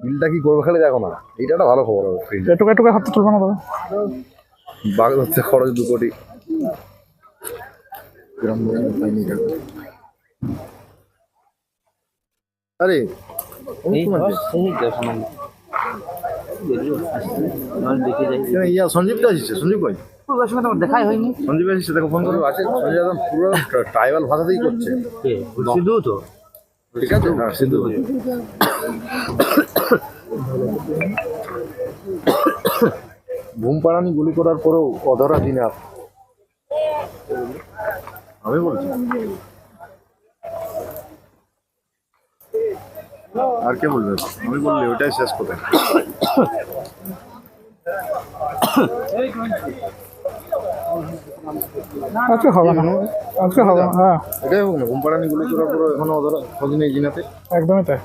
বিলটা কি করবে খালি দেখো না। এটা একটা ভালো খবর হবে। এটুকু এটুকু হাতে তুলবে না তবে? বাঘ হচ্ছে খরচ দু কোটি। আরে ইয়া সঞ্জীবটা আসছে সঞ্জীব কই? দেখাই হয়নি। সঞ্জীব আসছে দেখো ফোন করে। আছে সঞ্জীব একদম পুরো ট্রাইবাল ভাষাতেই করছে। শুধু তো? ঠিক আছে? হ্যাঁ গুলি করার পরেও অধরা দিনার আমি বলছি। আর কে বলবে? আমি বললে ওটাই শেষ কথা। আজকে হবে না। আজকে হবে না হ্যাঁ। এটাই হোক না কোম্পানিগুলো পাড়ানি পরে এখনও ওদের খোঁজ নেই জিনাতে একদমই তাই।